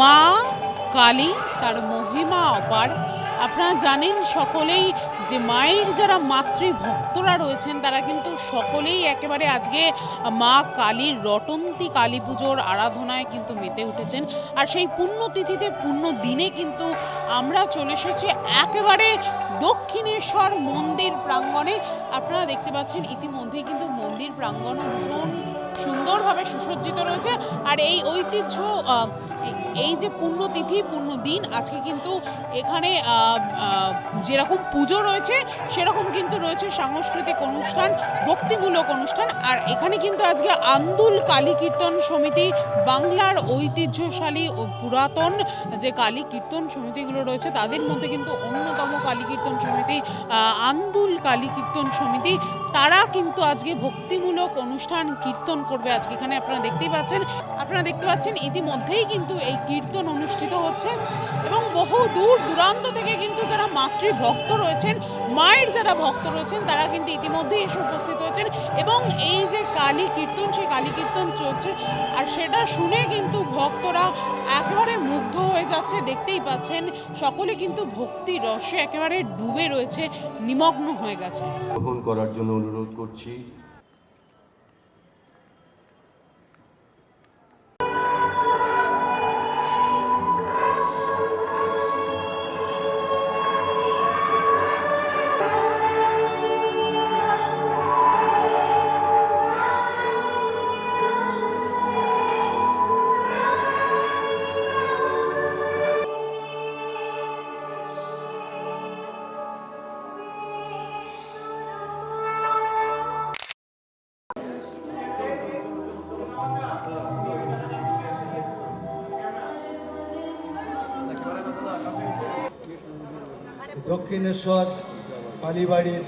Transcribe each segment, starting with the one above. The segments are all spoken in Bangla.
মা, কালী, তার মহিমা অপার। আপনারা জানেন সকলেই যে মায়ের যারা মাতৃভক্তরা রয়েছেন, তারা কিন্তু সকলেই একেবারে আজকে মা কালীর রটন্তি কালী পুজোর আরাধনায় কিন্তু মেতে উঠেছেন। আর সেই পুণ্যতিথিতে, পুণ্য দিনে কিন্তু আমরা চলে এসেছি একেবারে দক্ষিণেশ্বর মন্দির প্রাঙ্গণে। আপনারা দেখতে পাচ্ছেন ইতিমধ্যেই কিন্তু মন্দির প্রাঙ্গণও ভীষণ সুন্দরভাবে সুসজ্জিত রয়েছে। আর এই ঐতিহ্য এই- যে পুণ্যতিথি, পুণ্যদিন, আজকে কিন্তু এখানে যেরকম পুজো রয়েছে, সেরকম কিন্তু রয়েছে সাংস্কৃতিক অনুষ্ঠান, ভক্তিমূলক অনুষ্ঠান। আর এখানে কিন্তু আজকে আন্দুল কালী কীর্তন সমিতি, বাংলার ঐতিহ্যশালী ও পুরাতন যে কালী কীর্তন সমিতিগুলো রয়েছে, তাদের মধ্যে কিন্তু অন্যতম কালী কীর্তন সমিতি আন্দুল কালী কীর্তন সমিতি, তারা কিন্তু আজকে ভক্তিমূলক অনুষ্ঠান কীর্তন করবে। আজকে এখানে আপনারা দেখতেই পাচ্ছেন, আপনারা দেখতে পাচ্ছেন, ইতিমধ্যেই কিন্তু এই কীর্তন অনুষ্ঠিত হচ্ছে এবং বহু দূর দূরান্ত থেকে কিন্তু যারা মাতৃভক্ত রয়েছেন, মায়ের যারা ভক্ত রয়েছেন, তারা কিন্তু ইতিমধ্যেই এসে উপস্থিত হয়েছেন এবং এই যে কালী কীর্তন, সেই কালী কীর্তন চলছে আর সেটা শুনে কিন্তু ভক্তরা একেবারে মুগ্ধ হয়ে যাচ্ছে। দেখতেই পাচ্ছেন, সকলে কিন্তু ভক্তি রসে একেবারে ডুবে রয়েছে, নিমগ্ন হয়ে গেছে। গ্রহণ করার জন্য অনুরোধ করছি। দক্ষিণেশ্বর, কালীবাড়ির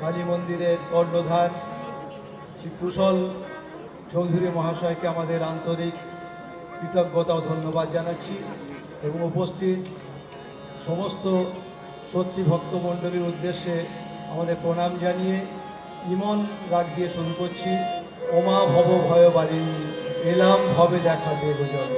কালী মন্দিরের কর্ণধার শ্রী কুশল চৌধুরী মহাশয়কে আমাদের আন্তরিক কৃতজ্ঞতা ও ধন্যবাদ জানাচ্ছি এবং উপস্থিত সমস্ত সত্যি ভক্তমণ্ডলীর উদ্দেশ্যে আমাদের প্রণাম জানিয়ে ইমন রাগ দিয়ে শুরু করছি। ওমা ভব ভয় বাড়ি এলাম ভবে দেখা দেব জল।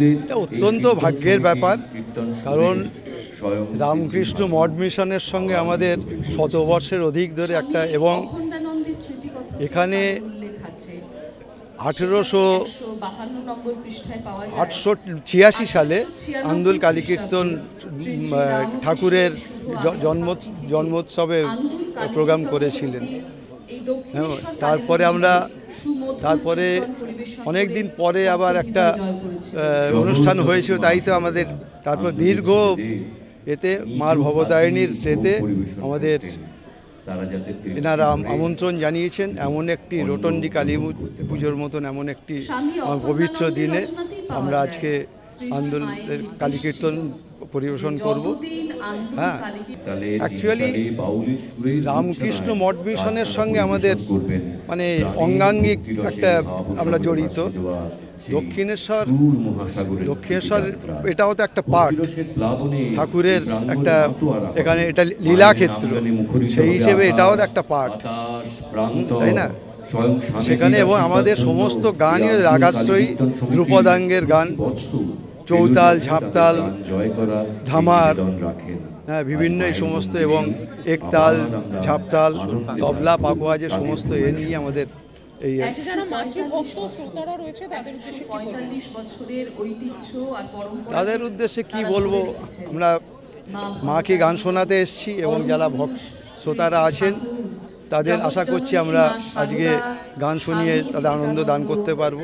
এটা অত্যন্ত ভাগ্যের ব্যাপার, কারণ রামকৃষ্ণ মঠ মিশনের সঙ্গে আমাদের শতবর্ষের অধিক ধরে একটা এবং এখানে আঠেরোশো আটশো ছিয়াশি সালে আন্দুল কালীকীর্তন ঠাকুরের জন্ম জন্মোৎসবে প্রোগ্রাম করেছিলেন। হ্যাঁ, তারপরে আমরা তারপরে অনেক দিন পরে আবার একটা অনুষ্ঠান হয়েছিল তাই তো আমাদের তারপর দীর্ঘ এতে মার ভবতারিণীর সেতে আমাদের এনারা আমন্ত্রণ জানিয়েছেন এমন একটি রোটন্ডি কালী পুজোর মতন এমন একটি পবিত্র দিনে আমরা আজকে আন্দোলনের কালী কীর্তন পরিবেশন করব। হ্যাঁ। সুরের রামকৃষ্ণ মঠ মিশনের সঙ্গে আমাদের মানে অঙ্গাঙ্গিক একটা আমরা জড়িত। দক্ষিণেশ্বর দক্ষিণেশ্বর। এটাও তো একটা পার্ট। ঠাকুরের একটা এখানে এটা লীলাক্ষেত্র। সেই হিসেবে এটাও তো একটা পার্ট। তাই না? সেখানে এবং আমাদের সমস্ত গানই রাগাশ্রয়ী, ধ্রুপদাঙ্গের গান, চৌতাল, ঝাপতাল, ধামার, হ্যাঁ বিভিন্ন এই সমস্ত এবং একতাল ঝাপতাল তবলা। পাকোয়া যে সমস্ত এ নিয়ে আমাদের এই আর কি। যারা মাতৃভক্ত শ্রোতারা রয়েছে তাদের উদ্দেশ্যে কি বলবেন? পঁয়তাল্লিশ বছরের ঐতিহ্য আর পরম্পরা তাদের উদ্দেশ্যে কি বলব আমরা মাকে গান শোনাতে এসছি এবং যারা ভক্ত শ্রোতারা আছেন তাদের আশা করছি আমরা আজকে গান শুনিয়ে তাদের আনন্দ দান করতে পারব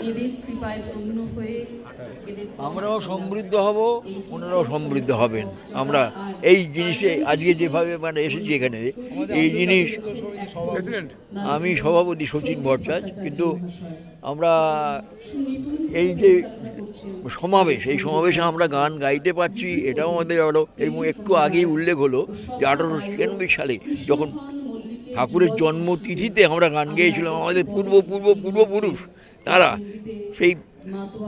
আমরাও সমৃদ্ধ হব ওনারাও সমৃদ্ধ হবেন। আমরা এই জিনিসে আজকে যেভাবে মানে এসেছি এখানে এই জিনিস আমি সভাপতি সচিন ভট্টাচ কিন্তু আমরা এই যে সমাবেশ এই সমাবেশে আমরা গান গাইতে পারছি এটাও আমাদের আরও এবং একটু আগেই উল্লেখ হলো যে আঠারোশো ছিয়ানব্বই সালে যখন ঠাকুরের জন্মতিথিতে আমরা গান গেয়েছিলাম আমাদের পূর্ব পূর্ব পূর্বপুরুষ তারা সেই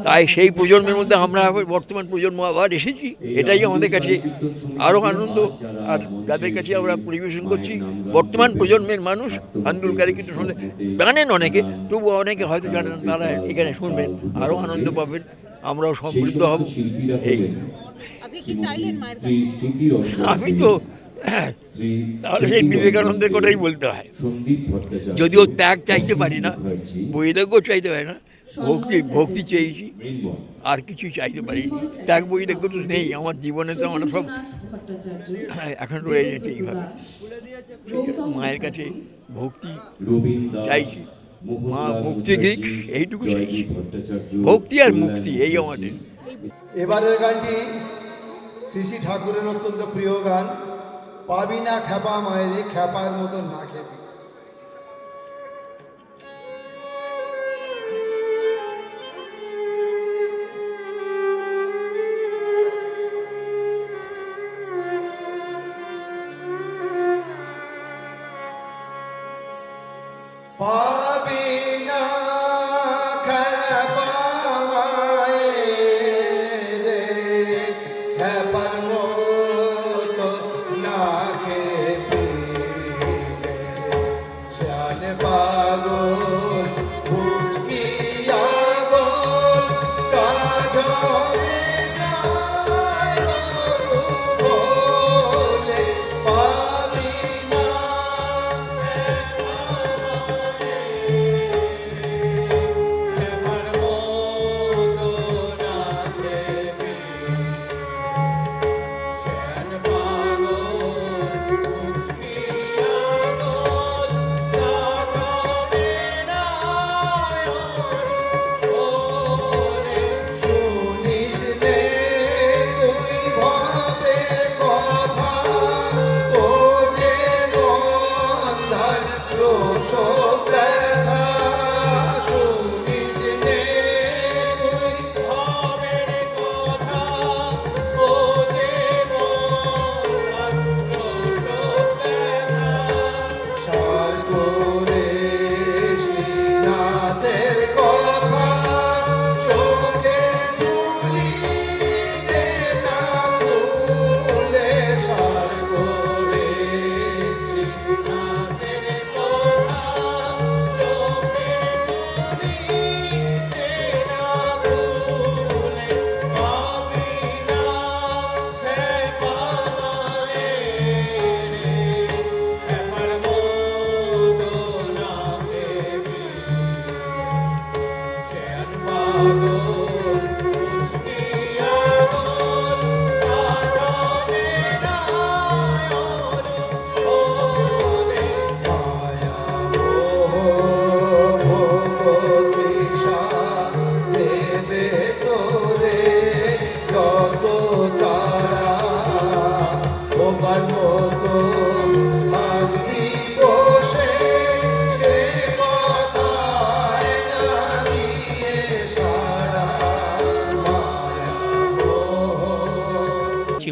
তাই সেই প্রজন্মের মধ্যে আমরা বর্তমান প্রজন্ম আবার এসেছি, এটাই আমাদের কাছে আরও আনন্দ। আর যাদের কাছে আমরা পরিবেশন করছি, বর্তমান প্রজন্মের মানুষ আন্দোলনকারী কিন্তু শুনলে জানেন অনেকে তবু অনেকে হয়তো জানেন, তারা এখানে শুনবেন আরও আনন্দ পাবেন, আমরাও সমৃদ্ধ হব। এই। আমি তো, তাহলে সেই বিবেকানন্দের কথাই বলতে হয়। যদিও ত্যাগ চাইতে পারি না বৈরাগ্য চাইতে পারি না ভক্তি ভক্তি চেয়েছি। আর কিছুই চাইতে পারিনি। ত্যাগ বৈরাগ্য তো নেই আমার জীবনে তো আমরা সব এখন রয়ে গেছে এইভাবে মায়ের কাছে ভক্তি চাইছি। মা মুক্তি দিক, এইটুকু চাইছি। ভক্তি আর মুক্তি এই আমাদের। এবারের গানটি শ্রী শ্রী ঠাকুরের অত্যন্ত প্রিয় গান। পাবি না খ্যাপা মায়েরে খ্যাপার মতন না খেপি।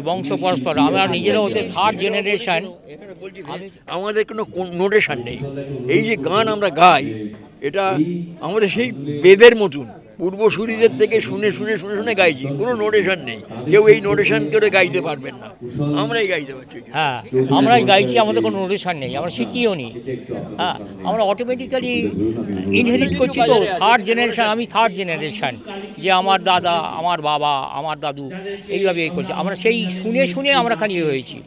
বংশ পরস্পর আমরা নিজেরা হচ্ছে থার্ড জেনারেশন আমাদের কোনো নোটেশন নেই। এই যে গান আমরা গাই, এটা আমাদের সেই বেদের মতন। পূর্বসূরীদের থেকে শুনে শুনে শুনে শুনে গাইছি। কোনো নোটেশন নেই। কেউ এই নোটেশন করে গাইতে পারবেন না। আমরাই গাইতে পারছি। হ্যাঁ আমরাই গাইছি আমাদের কোনো নোটেশন নেই। আমরা শিখিও নি। হ্যাঁ আমরা অটোমেটিক্যালি ইনহেরিট করছি তো থার্ড জেনারেশন আমি থার্ড জেনারেশন যে আমার দাদা আমার বাবা আমার দাদু এইভাবে এই করছে। আমরা সেই শুনে শুনে আমরা খালি হয়েছি।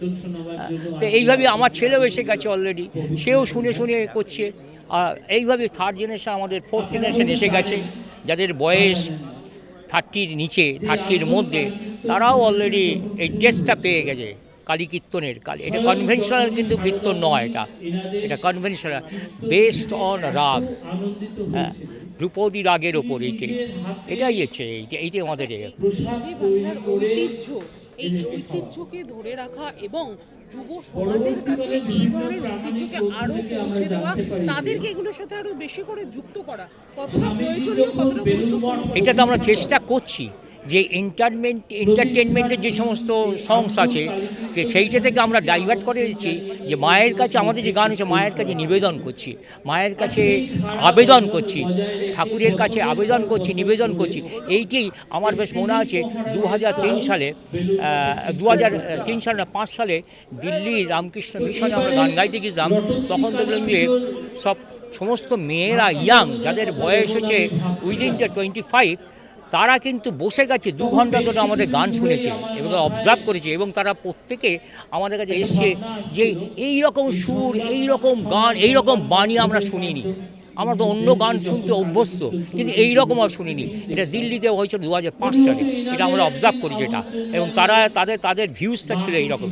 হ্যাঁ, তো এইভাবে আমার ছেলেও এসে গেছে অলরেডি সেও শুনে শুনে করছে। আর এইভাবে থার্ড জেনারেশন আমাদের ফোর্থ জেনারেশন এসে গেছে। যাদের বয়স থার্টির নিচে থার্টির মধ্যে, তারাও অলরেডি এই টেস্টটা পেয়ে গেছে কালী কীর্তনের কালী। এটা কনভেনশনাল কিন্তু কীর্তন নয় এটা। এটা কনভেনশনাল বেসড অন রাগ। হ্যাঁ ধ্রুপদী রাগের ওপর এইটি এটাই হচ্ছে এইটা এইটাই আমাদের ঐতিহ্য, এই ঐতিহ্যকে ধরে রাখা এবং যুব সমাজের কাছে এই ধরনের ঐতিহ্যকে আরও পৌঁছে দেওয়া? তাদেরকে এগুলোর সাথে আরও বেশি করে যুক্ত করা কতটা প্রয়োজনীয়, কতটা গুরুত্বপূর্ণ? এটা তো আমরা চেষ্টা করছি। যে এন্টারমেন্ট এন্টারটেনমেন্টের যে সমস্ত সংস আছে যে সেইটা থেকে আমরা ডাইভার্ট করে দিচ্ছি যে মায়ের কাছে আমাদের যে গান হচ্ছে মায়ের কাছে নিবেদন করছি, মায়ের কাছে আবেদন করছি, ঠাকুরের কাছে আবেদন করছি, নিবেদন করছি। এইটাই আমার বেশ মনে আছে দু হাজার তিন সালে দু হাজার তিন সালে না, পাঁচ সালে দিল্লি রামকৃষ্ণ মিশনে আমরা গান গাইতে গেছিলাম। তখন দেখলাম যে সব সমস্ত মেয়েরা ইয়াং যাদের বয়স হচ্ছে উইদিন দ্য টোয়েন্টি ফাইভ তারা কিন্তু বসে গেছে, দু ঘণ্টা ধরে আমাদের গান শুনেছে এবং অবজার্ভ করেছে এবং তারা প্রত্যেকে আমাদের কাছে এসছে যে এই রকম সুর এই রকম গান এই রকম বাণী আমরা শুনিনি। আমরা তো অন্য গান শুনতে অভ্যস্ত, কিন্তু এই রকম আর শুনিনি। এটা দিল্লিতে হয়েছে দু সালে। এটা আমরা অবজার্ভ করি যেটা। এবং তারা, তাদের তাদের ভিউজটা ছিল এইরকম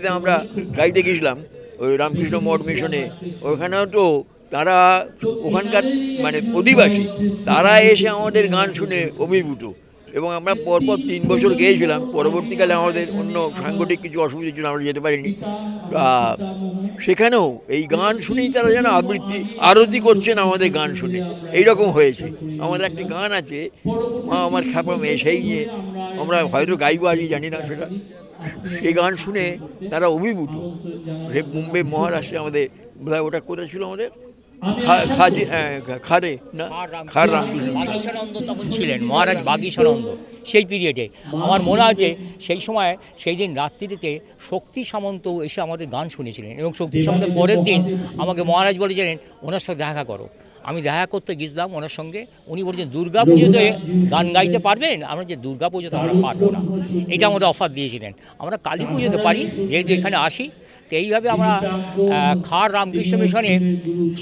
বোম্বেতে আমরা গাইতে গেছিলাম ওই রামকৃষ্ণ মঠ মিশনে। ওখানেও তো তারা ওখানকার মানে অধিবাসী, তারা এসে আমাদের গান শুনে অভিভূত। এবং আমরা পরপর তিন বছর গিয়েছিলাম, পরবর্তীকালে আমাদের অন্য সাংগঠনিক কিছু অসুবিধার জন্য আমরা যেতে পারিনি। সেখানেও এই গান শুনেই তারা যেন আবৃত্তি, আরতি করছেন আমাদের গান শুনে। এই রকম হয়েছে। আমাদের একটি গান আছে, মা আমার খ্যাপা মেয়ে, সেই নিয়ে। আমরা হয়তো গাইবো আজই, জানি না সেটা। সেই গান শুনে তারা অভিভূত। রে মুম্বাই মহারাষ্ট্রে আমাদের বোধহয় ওটা কোথায় ছিল আমাদের? খাজি খারে না? খার রামকৃষ্ণ তখন ছিলেন মহারাজ বাগীশানন্দ সেই পিরিয়ডে আমার মনে আছে সেই সময় সেই দিন রাত্রিতে শক্তি সামন্ত এসে আমাদের গান শুনেছিলেন এবং শক্তি সামন্তের পরের দিন আমাকে মহারাজ বলেছিলেন ওনার সাথে দেখা করো। আমি দেখা করতে গেছিলাম ওনার সঙ্গে। উনি বলছেন, দুর্গা পুজোতে গান গাইতে পারবেন? আমরা যে দুর্গা পুজোতে আমরা পারব না। এটা আমাদের অফার দিয়েছিলেন। আমরা কালী পুজোতে পারি, যেহেতু এখানে আসি। তো এইভাবে আমরা খার রামকৃষ্ণ মিশনে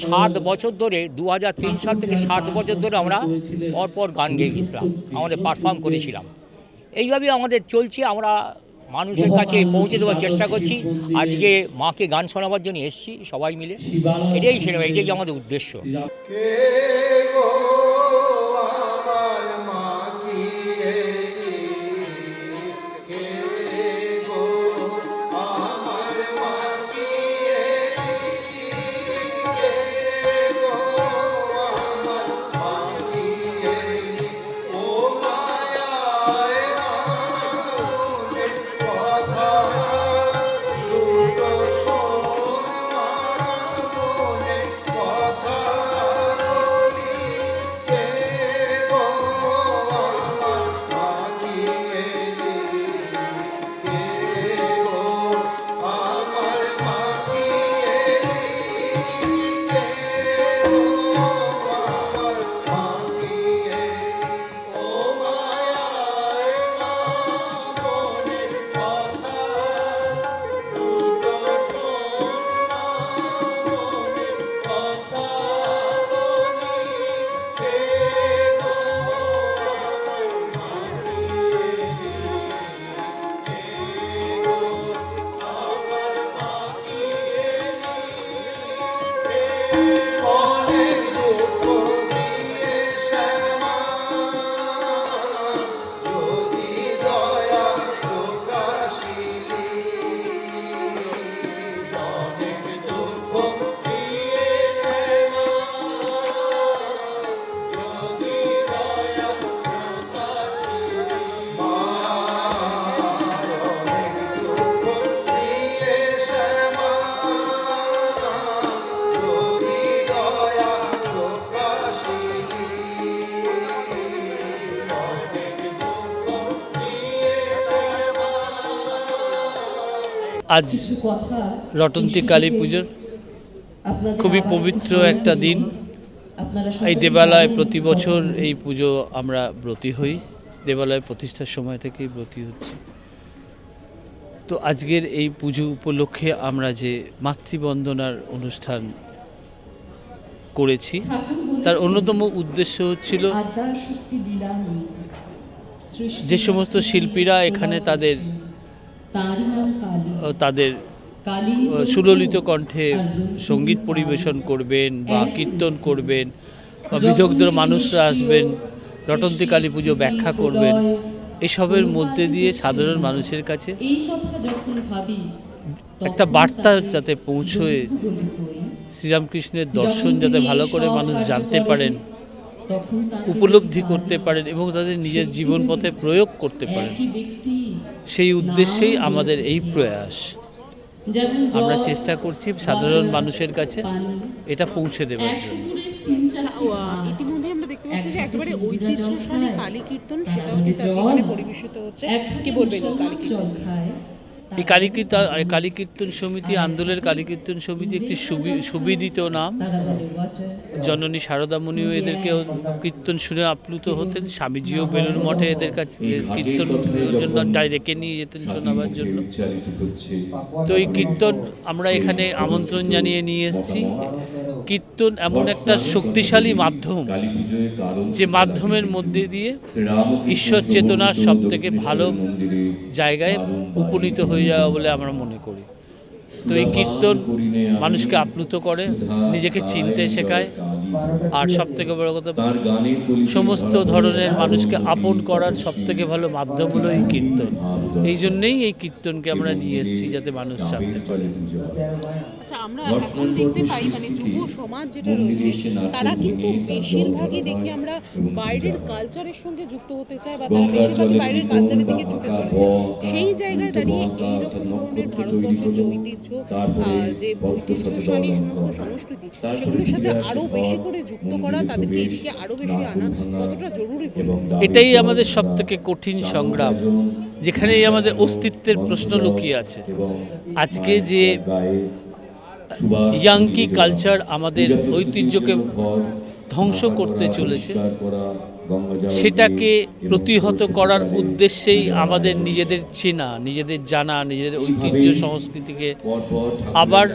সাত বছর ধরে দু হাজার তিন সাল থেকে সাত বছর ধরে আমরা পরপর গান গেয়ে গেছিলাম। আমাদের পারফর্ম করেছিলাম। এইভাবে আমাদের চলছে। আমরা মানুষের কাছে পৌঁছে দেওয়ার চেষ্টা করছি। আজকে মাকে গান শোনাবার জন্য এসেছি সবাই মিলে। এটাই সিনেমা এটাই আমাদের উদ্দেশ্য। আজ রটন্তী কালী পুজোর খুবই পবিত্র একটা দিন। এই দেবালয় প্রতি বছর এই পুজো আমরা ব্রতী হই, দেবালয় প্রতিষ্ঠার সময় থেকেই ব্রতী হচ্ছে। তো আজকের এই পুজো উপলক্ষে আমরা যে মাতৃবন্দনার অনুষ্ঠান করেছি, তার অন্যতম উদ্দেশ্য হচ্ছিল যে সমস্ত শিল্পীরা এখানে তাদের তাদের সুললিত কণ্ঠে সংগীত পরিবেশন করবেন বা কীর্তন করবেন বা বিদগ্ধ মানুষরা আসবেন, রটন্তী কালী পুজো ব্যাখ্যা করবেন, এসবের মধ্যে দিয়ে সাধারণ মানুষের কাছে একটা বার্তা যাতে পৌঁছয়। শ্রীরামকৃষ্ণের দর্শন যাতে ভালো করে মানুষ জানতে পারেন উপলব্ধি করতে পারেন এবং তাদের নিজের জীবন পথে প্রয়োগ করতে পারেন। সেই উদ্দেশ্যেই আমাদের এই প্রয়াস। আমরা চেষ্টা করছি সাধারণ মানুষের কাছে এটা পৌঁছে দেওয়ার এক জন্য। ইতিমধ্যে আমরা দেখতে পাচ্ছি যে একেবারে ঐতিহ্যশালী কালী কীর্তন সেটাও কিন্তু পরিবেশিত হচ্ছে। কি বলবেন কালী কীর্তন এই কালীকীর্ত কালীকীর্তন কালী সমিতি আন্দোলনের কালীকীর্তন সমিতি একটি সুবি- সুবিদিত নাম। জননী শারদামণিও এদেরকে কীর্তন শুনে আপ্লুত হতেন। স্বামীজিও বেলুর মঠে এদের কাছে কীর্তন জন্য ডেকে নিয়ে যেতেন শোনাবার জন্য। তো এই কীর্তন আমরা এখানে আমন্ত্রণ জানিয়ে নিয়ে এসেছি। কীর্তন এমন একটা শক্তিশালী মাধ্যম যে মাধ্যমের মধ্যে দিয়ে ঈশ্বর চেতনার সব থেকে ভালো জায়গায় উপনীত হয়ে যাওয়া বলে আমরা মনে করি। তো এই কীর্তন মানুষকে আপ্লুত করে, নিজেকে চিনতে শেখায় আর সব থেকে বড় কথা সমস্ত ধরনের মানুষকে আপন করার সব থেকে ভালো মাধ্যম হলো এই কীর্তন। এই জন্যেই এই কীর্তনকে আমরা নিয়ে এসেছি যাতে মানুষ জানতে পারে। আচ্ছা আমরা এখন দেখতে পাই মানে যুব সমাজ যেটা রয়েছে তারা কিন্তু বেশিরভাগই দেখি আমরা বাইরের কালচারের সঙ্গে যুক্ত হতে চায় বা তারা বেশিরভাগই বাইরের কালচারের দিকে ঝুঁকে চলেছে সেই জায়গায় দাঁড়িয়ে এইরকম ধরনের ভারতবর্ষের যে ঐতিহ্য যে ঐতিহ্যশালী সমস্ত সংস্কৃতি সেগুলোর সাথে আরও বেশি করে যুক্ত করা তাদেরকে এদিকে আরও বেশি আনা কতটা জরুরি এটাই আমাদের সব থেকে কঠিন সংগ্রাম যেখানেই আমাদের অস্তিত্বের প্রশ্ন লুকিয়ে আছে। আজকে যে ইয়াংকি কালচার আমাদের ঐতিহ্যকে ধ্বংস করতে চলেছে। সেটাকে প্রতিহত করার উদ্দেশ্যেই আমাদের নিজেদের চেনা নিজেদের জানা নিজেদের ঐতিহ্য সংস্কৃতিকে আবার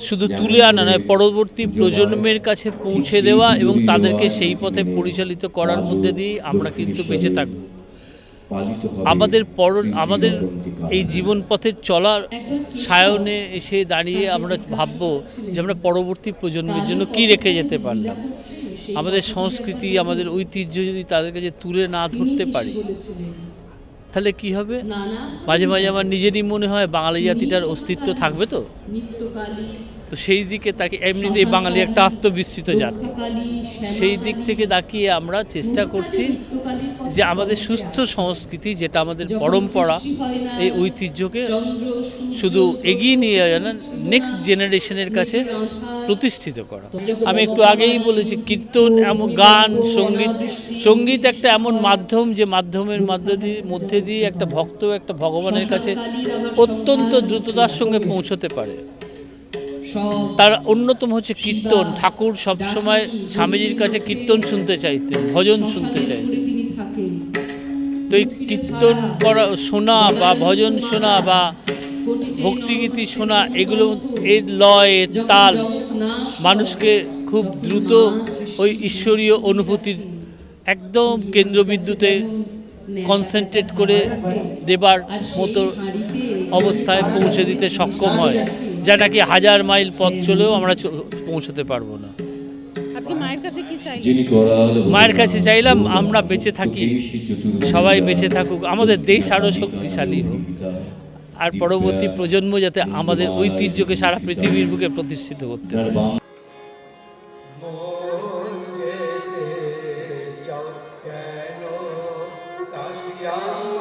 শুধু তুলে আনা নয় পরবর্তী প্রজন্মের কাছে পৌঁছে দেওয়া এবং তাদেরকে সেই পথে পরিচালিত করার মধ্যে দিয়েই আমরা কিন্তু বেঁচে থাকব। আমাদের পর আমাদের এই জীবন পথের চলার সায়নে এসে দাঁড়িয়ে আমরা ভাববো যে আমরা পরবর্তী প্রজন্মের জন্য কি রেখে যেতে পারলাম? আমাদের সংস্কৃতি আমাদের ঐতিহ্য যদি তাদের কাছে তুলে না ধরতে পারি তাহলে কি হবে? মাঝে মাঝে আমার নিজেরই মনে হয় বাঙালি জাতিটার অস্তিত্ব থাকবে তো। তো সেই দিকে তাকে এমনিতেই বাঙালি একটা আত্মবিস্তৃত জাতি। সেই দিক থেকে তাকিয়ে আমরা চেষ্টা করছি যে আমাদের সুস্থ সংস্কৃতি যেটা আমাদের পরম্পরা এই ঐতিহ্যকে শুধু এগিয়ে নিয়ে নেক্সট জেনারেশনের কাছে প্রতিষ্ঠিত করা। আমি একটু আগেই বলেছি, কীর্তন এমন গান, সংগীত সংগীত একটা এমন মাধ্যম যে মাধ্যমের মধ্যে দিয়ে মধ্যে দিয়ে একটা ভক্ত, একটা ভগবানের কাছে অত্যন্ত দ্রুততার সঙ্গে পৌঁছতে পারে। তার অন্যতম হচ্ছে কীর্তন। ঠাকুর সবসময় স্বামীজির কাছে কীর্তন শুনতে চাইতেন, ভজন শুনতে থাকেন তো এই কীর্তন করা, শোনা বা ভজন শোনা বা ভক্তিগীতি শোনা এগুলো এর লয় এর তাল মানুষকে খুব দ্রুত ওই ঈশ্বরীয় অনুভূতির একদম কেন্দ্রবিন্দুতে কনসেন্ট্রেট করে দেবার মতো অবস্থায় পৌঁছে দিতে সক্ষম হয় যা নাকি হাজার মাইল পথ চলেও আমরা চ- পৌঁছতে পারব না। মায়ের কাছে কি চাই যিনি করাল মায়ের কাছে চাইলাম আমরা বেঁচে থাকি সবাই বেঁচে থাকুক আমাদের দেশ আরও শক্তিশালী হোক। আর পরবর্তী প্রজন্ম যাতে আমাদের ঐতিহ্যকে সারা পৃথিবীর বুকে প্রতিষ্ঠিত করতে পারে Yeah.